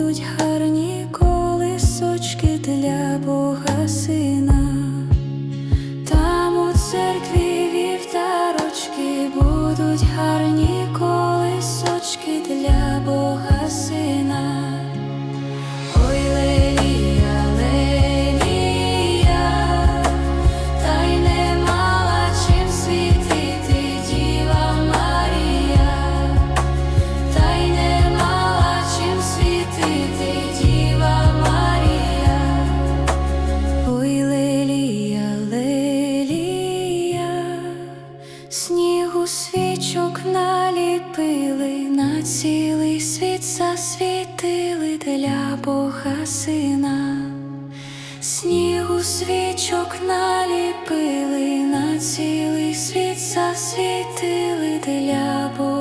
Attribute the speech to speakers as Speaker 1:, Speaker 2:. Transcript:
Speaker 1: तुझा Свічок наліпили, на цілий світ засвітили для Бога сина, снігу свічок наліпили, на цілий світ засвітили для Бога.